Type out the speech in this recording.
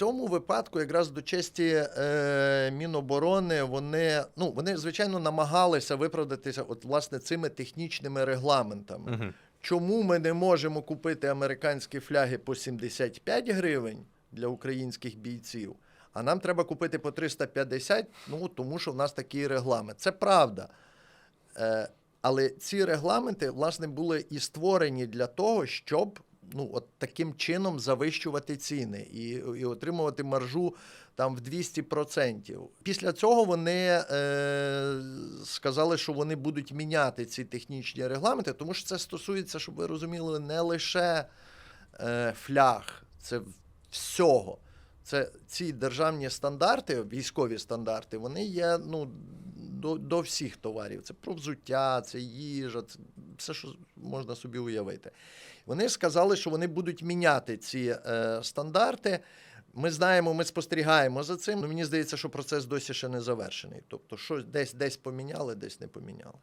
цьому випадку, якраз до честі е, Міноборони, вони, ну, вони, звичайно, намагалися виправдатися от, власне, цими технічними регламентами. Угу. Чому ми не можемо купити американські фляги по 75 гривень для українських бійців, а нам треба купити по 350, ну тому що в нас такий регламент. Це правда. Е, але ці регламенти, власне, були і створені для того, щоб ну, от таким чином завищувати ціни і, і отримувати маржу там в 200%. Після цього вони е, сказали, що вони будуть міняти ці технічні регламенти, тому що це стосується, щоб ви розуміли, не лише е, фляг, це всього. Це ці державні стандарти, військові стандарти, вони є ну, до, до всіх товарів. Це про взуття, це їжа, це все, що можна собі уявити. Вони сказали, що вони будуть міняти ці е, стандарти. Ми знаємо, ми спостерігаємо за цим. Ну, мені здається, що процес досі ще не завершений. Тобто, щось десь десь поміняли, десь не поміняли.